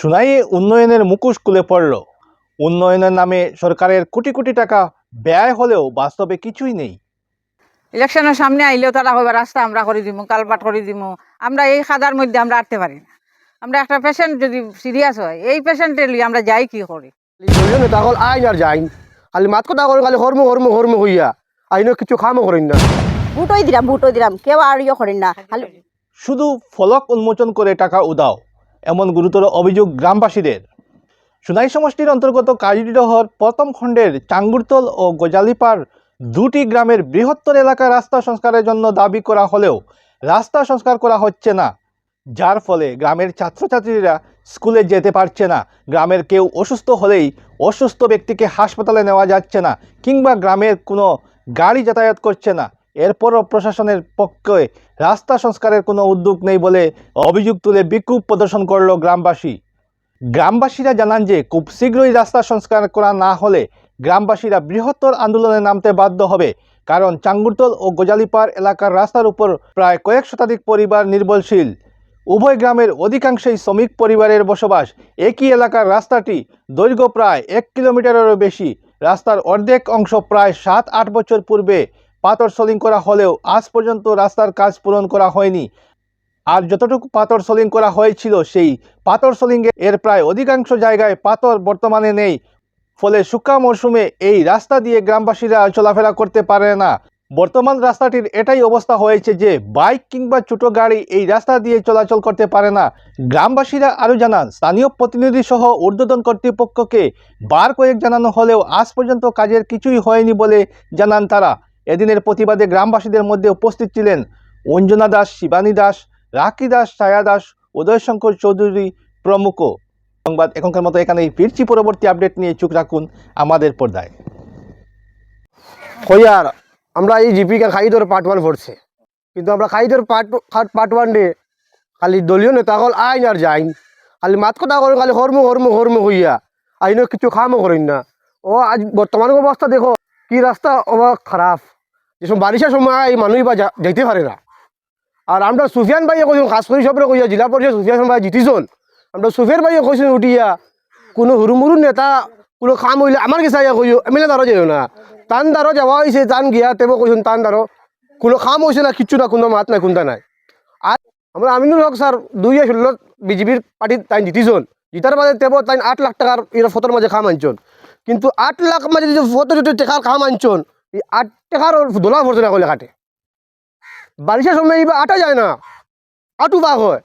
সুনাইয়ে উন্নয়নের মুখোশ খুলে পড়ল। উন্নয়নের নামে সরকারের কোটি কোটি টাকা ব্যয় হলেও বাস্তবে কিছুই নেই। ইলেকশনের সামনে আইলেও তারা হবে রাস্তা আমরা করে দিব কালপাট করে দিব আমরা এই খাদার মধ্যে আমরা আটতে পারি না। আমরা একটা পেশেন্ট যদি সিরিয়াস হয় এই পেশেন্টের লিয়ে আমরা যাই কি করি? হল আইন আর যাইন। খালি মাত কথা করে খালি হর্ম হর্ম হর্ম হইয়া। আইনও কিছু খামও করেন না। বুটোই দিলাম বুটোই দিলাম কেউ আর ইয়ে করেন না। খালি শুধু ফলক উন্মোচন করে টাকা উদাও। এমন গুরুতর অভিযোগ গ্রামবাসীদের। সুনাই সমষ্টির অন্তর্গত কাজিডহর প্রথম খণ্ডের চাঙ্গুরতল ও গজালিপার দুটি গ্রামের বৃহত্তর এলাকা রাস্তা সংস্কারের জন্য দাবি করা হলেও রাস্তা সংস্কার করা হচ্ছে না। যার ফলে গ্রামের ছাত্রছাত্রীরা স্কুলে যেতে পারছে না। গ্রামের কেউ অসুস্থ হলেই অসুস্থ ব্যক্তিকে হাসপাতালে নেওয়া যাচ্ছে না কিংবা গ্রামের কোনো গাড়ি যাতায়াত করছে না। এরপরও প্রশাসনের পক্ষে রাস্তা সংস্কারের কোনো উদ্যোগ নেই বলে অভিযোগ তুলে বিক্ষোভ প্রদর্শন করল গ্রামবাসী। গ্রামবাসীরা জানান যে, খুব শীঘ্রই রাস্তা সংস্কার করা না হলে গ্রামবাসীরা বৃহত্তর আন্দোলনে নামতে বাধ্য হবে। কারণ চাঙ্গুরতল ও গোজালিপাড় এলাকার রাস্তার উপর প্রায় কয়েক শতাধিক পরিবার নির্ভরশীল। উভয় গ্রামের অধিকাংশই শ্রমিক পরিবারের বসবাস। একই এলাকার রাস্তাটি দৈর্ঘ্য প্রায় এক কিলোমিটারেরও বেশি। রাস্তার অর্ধেক অংশ প্রায় সাত আট বছর পূর্বে পাথর সলিং করা হলেও আজ পর্যন্ত রাস্তার কাজ পূরণ করা হয়নি। আর যতটুকু পাথর সলিং করা হয়েছিল, সেই পাথর সলিংয়ে এর প্রায় অধিকাংশ জায়গায় পাথর বর্তমানে নেই। ফলে শুষ্কা মরশুমে এই রাস্তা দিয়ে গ্রামবাসীরা চলাফেরা করতে পারে না। বর্তমান রাস্তাটির এটাই অবস্থা হয়েছে যে, বাইক কিংবা ছোট গাড়ি এই রাস্তা দিয়ে চলাচল করতে পারে না। গ্রামবাসীরা আরও জানান, স্থানীয় প্রতিনিধি সহ ঊর্ধ্বতন কর্তৃপক্ষকে বার কয়েক জানানো হলেও আজ পর্যন্ত কাজের কিছুই হয়নি বলে জানান তারা। এদিনের প্রতিবাদে গ্রামবাসীদের মধ্যে উপস্থিত ছিলেন অঞ্জনা দাস, শিবানী দাস রাকি দাস, ছায়া দাস, উদয়শঙ্কর চৌধুরী প্রমুখ। সংবাদ এখনকার মতো এখানেই ফিরছি। পরবর্তী আপডেট নিয়ে চোখ রাখুন আমাদের পর্দায়। হইয়ার আমরা এই জিপিকা খাইদর পার্ট ওয়ান পড়ছে। কিন্তু আমরা খাইদর পার্ট পার্ট ওয়ান ডে খালি দলীয় নেতা হল আইন আর যাইন। খালি মাত কথা করে খালি হর্ম হর্ম হর্ম হইয়া। আইনও কিছু খামও করেন না। ও আজ বর্তমান অবস্থা দেখো, কি রাস্তা, অবাক, খারাপ। যেসব বারিশার সময় মানুষ বা যাইতে পারে না। আর আমরা সুফিয়ান ভাইয়ে কইছেন খাস করে সবরে কইয়া, জেলা পরিষদ সুফিয়ান ভাই জিতিছন আমরা সুফিয়ান ভাইয়ে কইছেন উঠিয়া, কোনো হুরুমুরু নেতা, কোনো খাম হইলে আমার কাছে আইয়া কইও, এমএলএ দ্বারা যাইও না। তান দ্বারা যাওয়া হয়েছে তান গিয়া তেব কইছেন তান দ্বারা। কোনো খাম হয়েছে না, কিচ্ছু না, কোনো মাত নাই, কোনটা নাই। আর আমরা আমিনুল হক স্যার দুই হাজার ষোলো বিজেপির পার্টির তাই জিতিছন জিতার মাঝে তেব তাই আট লাখ টাকার এর ফটোর মাঝে খাম আনছন। কিন্তু আট লাখ মাঝে যদি ফটো যদি টাকার খাম আনছন আট টাকার দোলা পড়ছে না কইলে কাটে। বারিশার সময় এইবার আটা যায় না। আটু বাঘ হয়।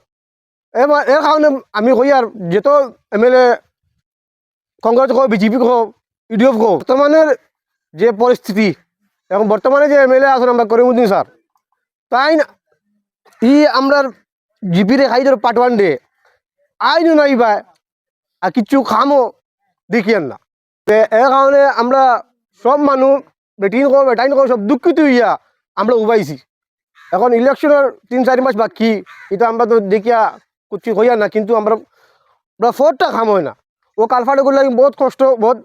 এবার এর কারণে আমি কই আর যেত এম এল এ কংগ্রেস হোক বিজেপি হোক ইউডিএফ হোক বর্তমানের যে পরিস্থিতি এবং বর্তমানে যে এম এল এ আছেন আমরা করিমুদ্দিন স্যার তাই ই আমরা জিপিরে খাইদের পাটওয়ান ডে আইনও নাই বা আর কিছু খামও দেখিয়েন না এর কারণে আমরা সব মানুষ বেটিন কো বেটাইন কো সব দুঃখিত হইয়া আমরা উবাইছি এখন ইলেকশনের তিন চারি মাস বাকি। এটা আমরা তো দেখিয়া কিছু হইয়া না, কিন্তু আমরা আমরা ফোরটা খাম হয় না। ও কালফাটে করলে বহুত কষ্ট, বহুত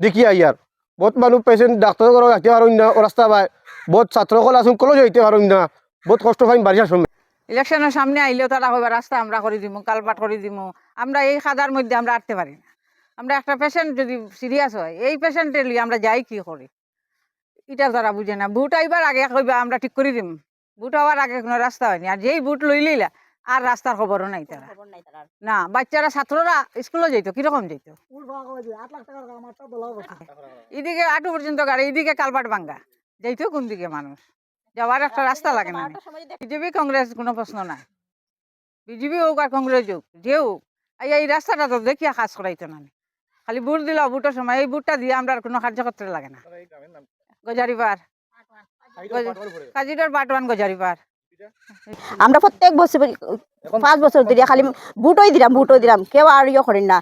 দেখিয়া ইয়ার বহুত মানুষ পেশেন্ট ডাক্তার যাইতে পারেন না, ও রাস্তা পায় বহুত ছাত্রসকল আসুন কলেজ যাইতে পারেন না। বহুত কষ্ট পাইন বারিশার সময় ইলেকশনের সামনে আইলেও তারা হইবা রাস্তা আমরা করে দিব কালপাট করে দিব আমরা এই খাদার মধ্যে আমরা আটতে পারি না। আমরা একটা পেশেন্ট যদি সিরিয়াস হয়, এই পেশেন্টের লিয়ে আমরা যাই কি করি? এটা তারা বুঝে না বুট আইবার আগে কইবা আমরা ঠিক করে দিম। বুট হওয়ার আগে কোনো রাস্তা হয়নি আর যেই বুট লই লইলা আর রাস্তার খবরও নাই তারা। না বাচ্চারা ছাত্ররা স্কুলে যাইতো কীরকম যাইতো? এদিকে আটু পর্যন্ত গাড়ি এদিকে কালপাট ভাঙ্গা। যাইতো কোন দিকে মানুষ? যাওয়ার একটা রাস্তা লাগে না বিজেপি কংগ্রেস কোনো প্রশ্ন নাই। বিজেপি হোক আর কংগ্রেস হোক যে হোক এই রাস্তাটা তো দেখিয়া কাজ করাইতো না খালি বুট দিল বুটের সময় এই বুটটা দিয়ে আমরা আর কোনো কার্য করতে লাগে না। গজারিপার কাজিডর বাটওয়ান গজারিপার আমরা প্রত্যেক বছর পাঁচ বছর ধরে খালি বুটই দিলাম বুটই দিলাম। কেউ আর ইয়ে করেন না।